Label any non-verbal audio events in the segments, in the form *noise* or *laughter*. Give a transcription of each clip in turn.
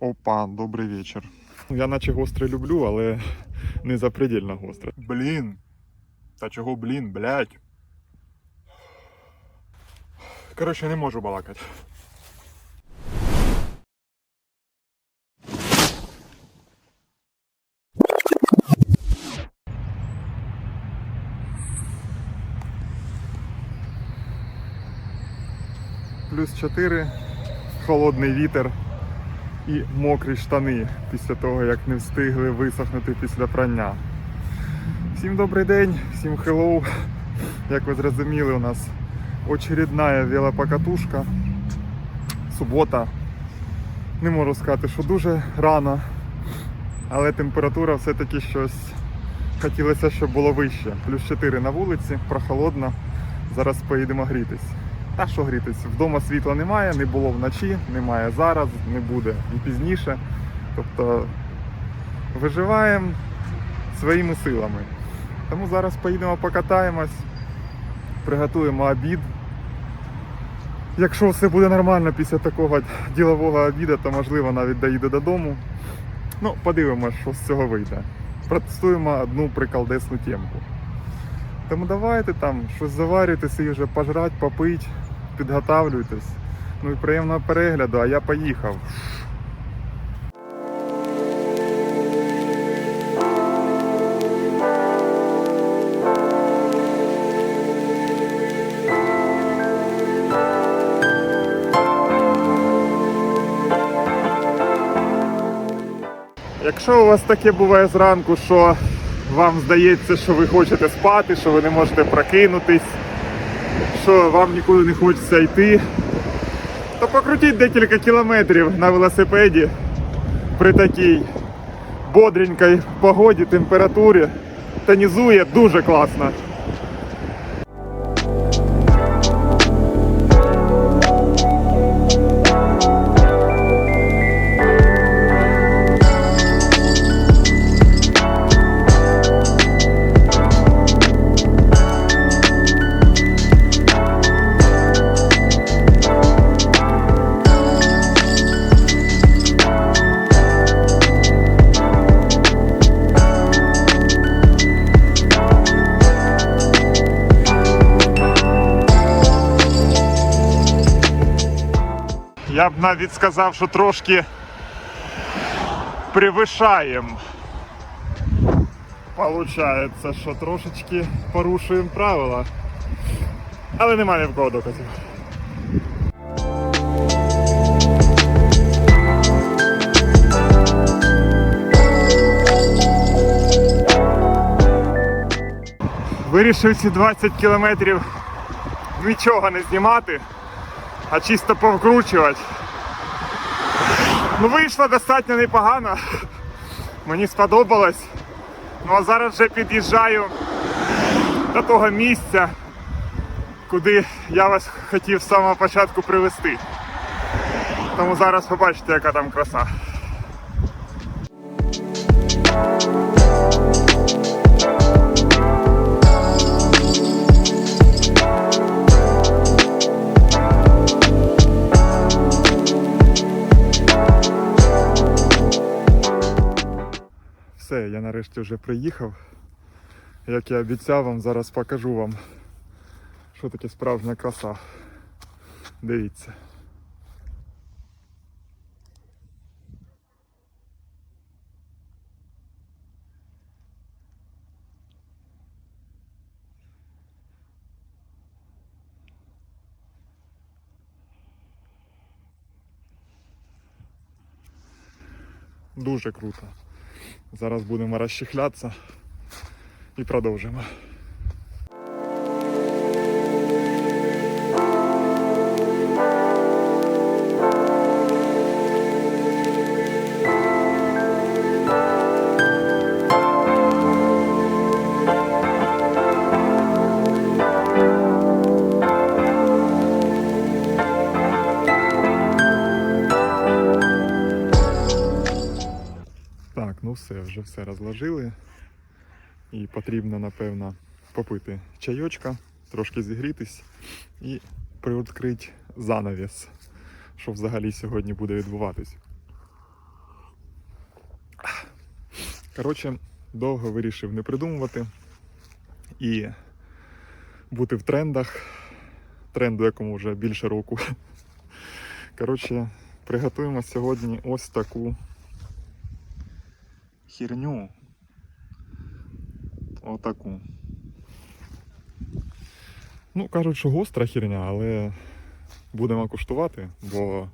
Опа, добрий вечір. Я наче гостре люблю, але не запредельно гостре. Блін. Та чого блін, блядь? Коротше, не можу балакати. Плюс 4, холодний вітер і мокрі штани після того, як не встигли висохнути після прання. Всім добрий день, всім хеллоу. Як ви зрозуміли, у нас очередна велопокатушка. Субота. Не можу сказати, що дуже рано, але температура все-таки щось хотілося, щоб було вище. Плюс 4 на вулиці, прохолодно. Зараз поїдемо грітись. Та що грітись? Вдома світла немає, не було вночі, немає зараз, не буде і пізніше. Тобто виживаємо своїми силами. Тому зараз поїдемо покатаємось, приготуємо обід. Якщо все буде нормально після такого ділового обіду, то можливо навіть доїду додому. Ну, подивимось, що з цього вийде. Протестуємо одну приколдесну темку. Тому давайте там щось заварюйте, собі вже пожрать, попить, підготавлюйтесь. Ну і приємного перегляду, а я поїхав. Якщо у вас таке буває зранку, що вам здається, що ви хочете спати, що ви не можете прокинутись, що вам нікуди не хочеться йти, то покрутіть декілька кілометрів на велосипеді при такій бодренькій погоді, температурі. Тонізує дуже класно. Я б навіть сказав, що трошки превишаємо. Получається, що трошечки порушуємо правила. Але немає ні в кого доказів. Вирішив ці 20 кілометрів нічого не знімати а чисто повкручувати. Ну, вийшло достатньо непогано. Мені сподобалось. Ну а зараз вже під'їжджаю до того місця, куди я вас хотів з самого початку привезти. Тому зараз побачите, яка там краса. Все, я нарешті вже приїхав. Як я обіцяв вам, зараз покажу вам, що таке справжня краса. Дивіться. Дуже круто. Зараз будемо розчехлятися і продовжимо. Все, розложили. І потрібно, напевно, попити чайочка, трошки зігрітись і приоткрити занавіс, що взагалі сьогодні буде відбуватись. Коротше, довго вирішив не придумувати і бути в трендах, тренду, якому вже більше року. Коротше, приготуємо сьогодні ось таку херню. Отаку. Ну, кажуть, що гостра херня, але будемо куштувати, бо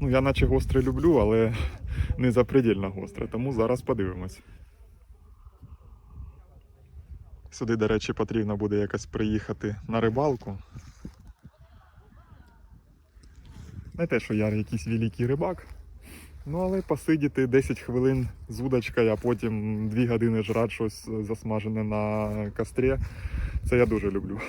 ну, я наче гостре люблю, але не запредельно гостре, тому зараз подивимось. Сюди, до речі, потрібно буде якось приїхати на рибалку. Не те, що я якийсь великий рибак. Ну, але посидіти 10 хвилин з удочкою, а потім 2 години жрати щось засмажене на кострі. Це я дуже люблю.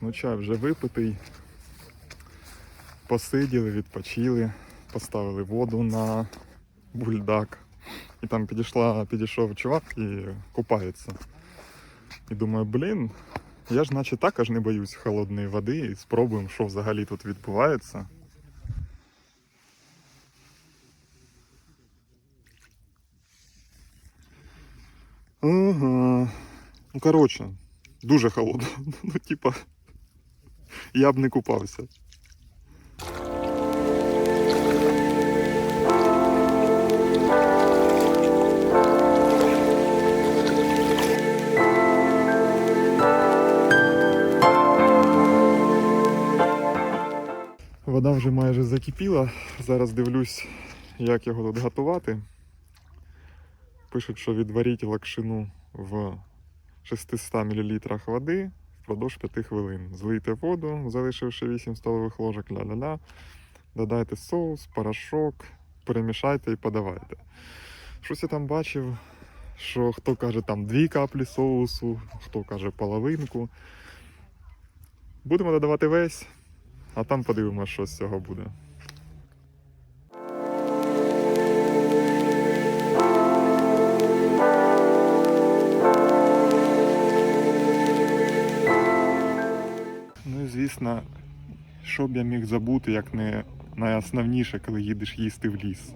Ну чай вже випитий. Посиділи, відпочили, поставили воду на бульдак. І там підійшла, підійшов чувак і купається. І думаю, блін, я ж наче також не боюсь холодної води і спробуємо, що взагалі тут відбувається. Ага. Ну, коротше, дуже холодно. *laughs* Ну, типа, я б не купався. Вода вже майже закипіла. Зараз дивлюсь, як його тут готувати. Пишуть, що відваріть лакшину в 600 мл води впродовж 5 хвилин. Злийте воду, залишивши 8 столових ложок ля-ля-ля. Додайте соус, порошок, перемішайте і подавайте. Щось я там бачив, що хто каже там 2 каплі соусу, хто каже половинку. Будемо додавати весь, а там подивимося, що з цього буде. Звісно, що б я міг забути, як не найосновніше, коли їдеш їсти в ліс.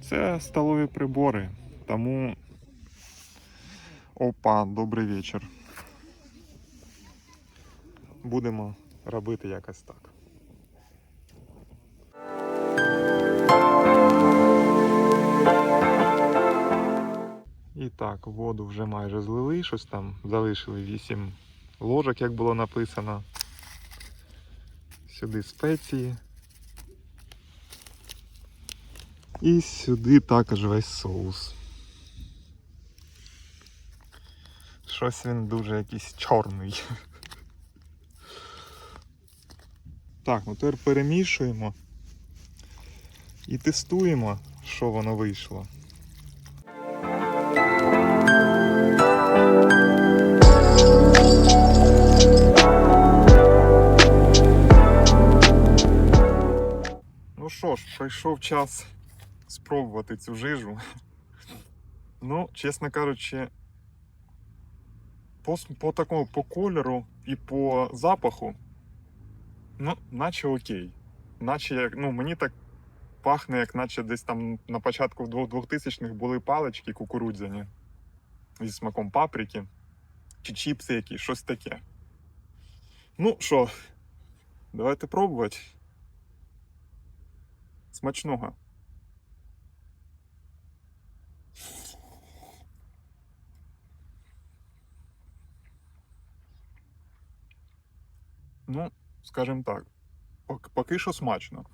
Це столові прибори. Тому. Опа, добрий вечір. Будемо робити якось так. І так, воду вже майже злили, щось там залишили 8 ложок, як було написано. Сюди спеції. І сюди також весь соус. Щось він дуже якийсь чорний. Так, ну тепер перемішуємо і тестуємо, що воно вийшло. Прийшов час спробувати цю жижу. Ну, чесно кажучи, по, по такому по кольору і по запаху, ну, наче окей. Наче як, ну, мені так пахне, як наче десь там на початку 2000-х були палички кукурудзяні зі смаком паприки, чи чіпси якісь, щось таке. Ну що, давайте пробувати. Смачного. Ну, скажімо так, поки що смачно.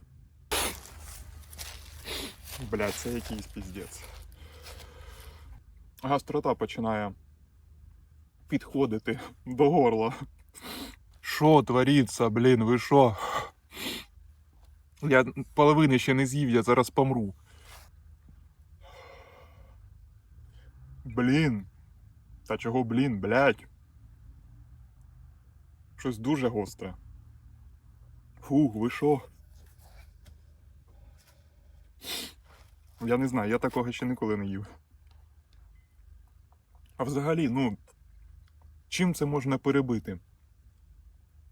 Блядь, це якийсь піздець. Гастрота починає підходити до горла. Що твориться, блін, ви що? Я половини ще не з'їв, я зараз помру. Блін. Та чого, блін, блядь? щось дуже гостре. Фух, ви що? Я не знаю, я такого ще ніколи не їв. А взагалі, ну, чим це можна перебити?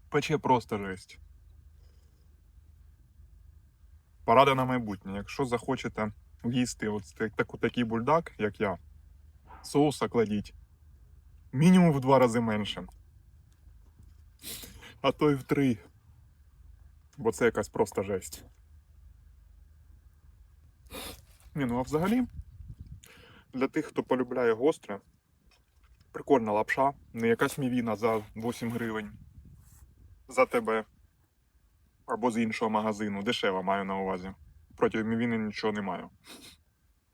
Пече просто жесть. Порада на майбутнє. Якщо захочете їсти от так- такий бульдак, як я, соуса кладіть мінімум в два рази менше. А то й в три. Бо це якась просто жесть. Ні, ну а взагалі, для тих, хто полюбляє гостре, прикольна лапша, не якась мівіна за 8 гривень за тебе. Або з іншого магазину. Дешева маю на увазі. Проти мівіни нічого не маю.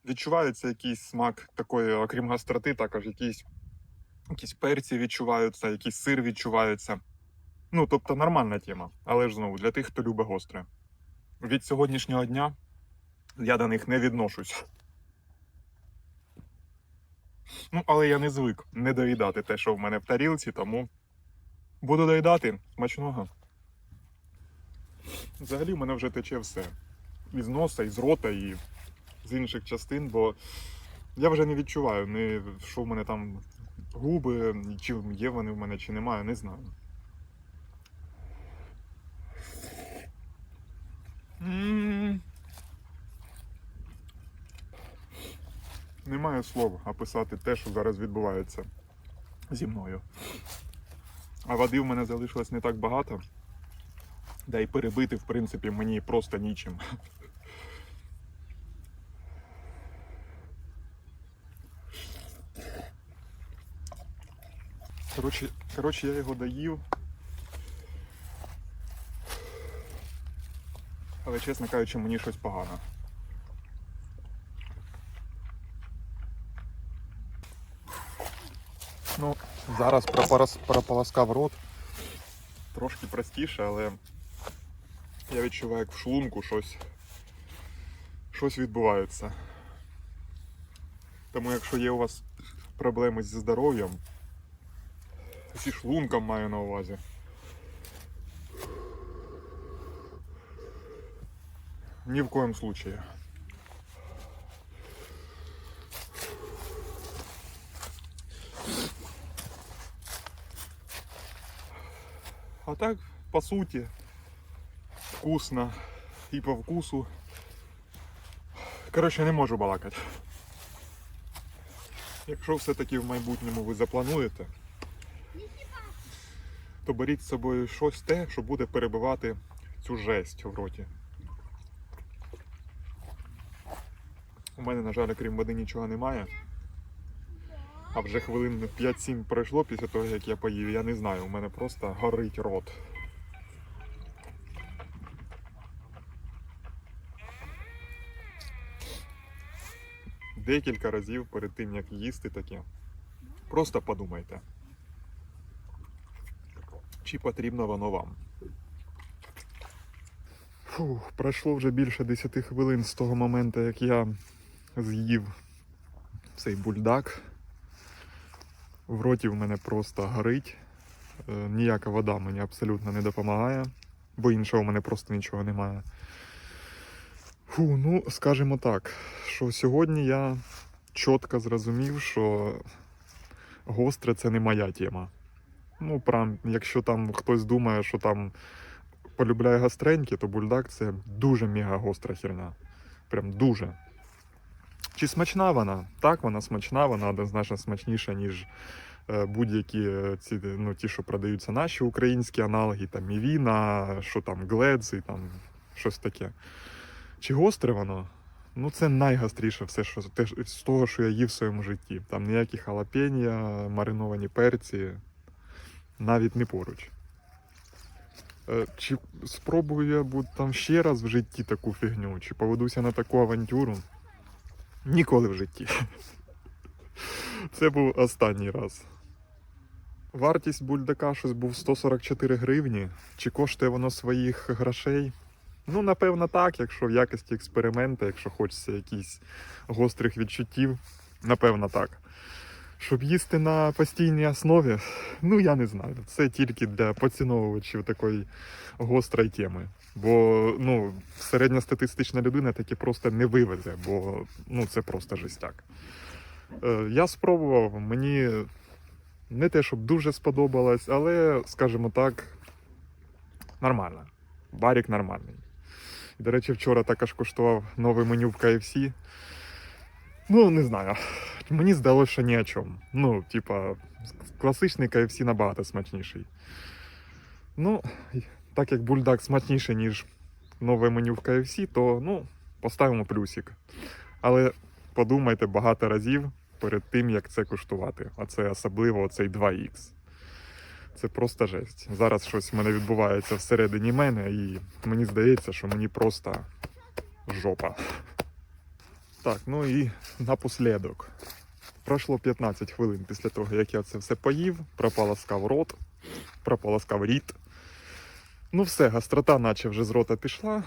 Відчувається якийсь смак такої, окрім гастроти, також якісь, якісь перці відчуваються, якийсь сир відчувається. Ну, тобто нормальна тема. Але ж знову для тих, хто любить гостре. Від сьогоднішнього дня я до них не відношусь. Ну, але я не звик не доїдати те, що в мене в тарілці, тому буду доїдати смачного. Взагалі в мене вже тече все. Із носа, із рота, і з інших частин, бо я вже не відчуваю, не, що в мене там губи, чи є вони в мене, чи немає, не знаю. Немає слов описати те, що зараз відбувається зі мною. А води в мене залишилось не так багато. Да і перебити, в принципі, мені просто нічим. Коротше, коротше, я його доїв. Але, чесно кажучи, мені щось погано. Ну, зараз прополоскав рот. Трошки простіше, але я відчуваю, як в шлунку щось, щось відбувається. Тому якщо є у вас проблеми зі здоров'ям, зі шлунком маю на увазі. Ні в коем случае. А так, по суті, вкусно і по вкусу. Коротше, не можу балакати. Якщо все-таки в майбутньому ви заплануєте, то беріть з собою щось те, що буде перебивати цю жесть в роті. У мене, на жаль, крім води нічого немає. А вже хвилин 5-7 пройшло після того, як я поїв. Я не знаю, у мене просто горить рот. Декілька разів перед тим, як їсти таке. Просто подумайте, чи потрібно воно вам. Фух, пройшло вже більше 10 хвилин з того моменту, як я з'їв цей бульдак. В роті в мене просто горить. Е, Ніяка вода мені абсолютно не допомагає, бо іншого в мене просто нічого немає. Фу, ну, скажімо так, що сьогодні я чітко зрозумів, що гостре це не моя тема. Ну, прям, якщо там хтось думає, що там полюбляє гостреньке, то бульдак це дуже мега гостра херня. Прям дуже. Чи смачна вона? Так, вона смачна, вона однозначно смачніша, ніж е, будь-які е, ці, ну, ті, що продаються наші українські аналоги, там Мівіна, що там Гледз і там щось таке. Чи гостре воно? Ну, це найгостріше все, що те, з того, що я їв в своєму житті. Там ніякі халапенья, мариновані перці, навіть не поруч. Е, Чи спробую я бу- там ще раз в житті таку фігню, чи поведуся на таку авантюру? Ніколи в житті. *laughs* Це був останній раз. Вартість бульдака щось був 144 гривні. Чи коштує воно своїх грошей? Ну, напевно, так, якщо в якості експерименту, якщо хочеться якісь гострих відчуттів, напевно, так. Щоб їсти на постійній основі, ну я не знаю. Це тільки для поціновувачів такої гострої теми. Бо ну, середньостатистична людина таки просто не вивезе, бо ну, це просто жестяк. Е, я спробував, мені не те, щоб дуже сподобалось, але, скажімо так, нормально. Барік нормальний. До речі, вчора також куштував нове меню в KFC. Ну, не знаю. Мені здалося, що ні о чому. Ну, типа, класичний KFC набагато смачніший. Ну, так як бульдак смачніший, ніж нове меню в KFC, то ну, поставимо плюсик. Але подумайте багато разів перед тим, як це куштувати. А це особливо цей 2х. Це просто жесть. Зараз щось в мене відбувається всередині мене, і мені здається, що мені просто жопа. Так, ну і напослідок. Пройшло 15 хвилин після того, як я це все поїв, прополоскав рот, прополоскав ріт. Ну все, гастрота наче вже з рота пішла.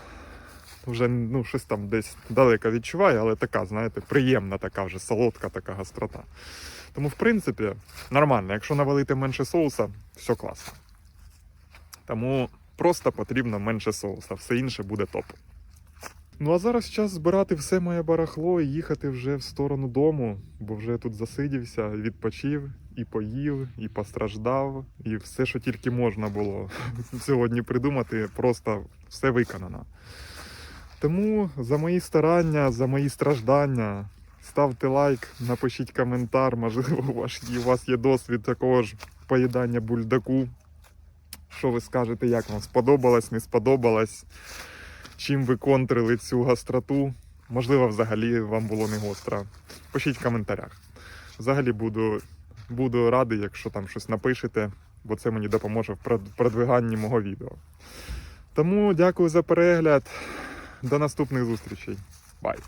Вже ну, щось там десь далеко відчуваю, але така, знаєте, приємна така вже солодка така гастрота. Тому, в принципі, нормально. Якщо навалити менше соуса, все класно. Тому просто потрібно менше соуса, все інше буде топ. Ну а зараз час збирати все моє барахло і їхати вже в сторону дому, бо вже тут засидівся, відпочив, і поїв, і постраждав, і все, що тільки можна було *laughs* сьогодні придумати, просто все виконано. Тому за мої старання, за мої страждання, ставте лайк, напишіть коментар, можливо, у вас, у вас є досвід такого ж поїдання бульдаку. Що ви скажете, як вам сподобалось, не сподобалось? Чим ви контрили цю гостроту? Можливо, взагалі вам було не гостро. Пишіть в коментарях. Взагалі буду, буду радий, якщо там щось напишете, бо це мені допоможе в продвиганні мого відео. Тому дякую за перегляд. До наступних зустрічей. Бай!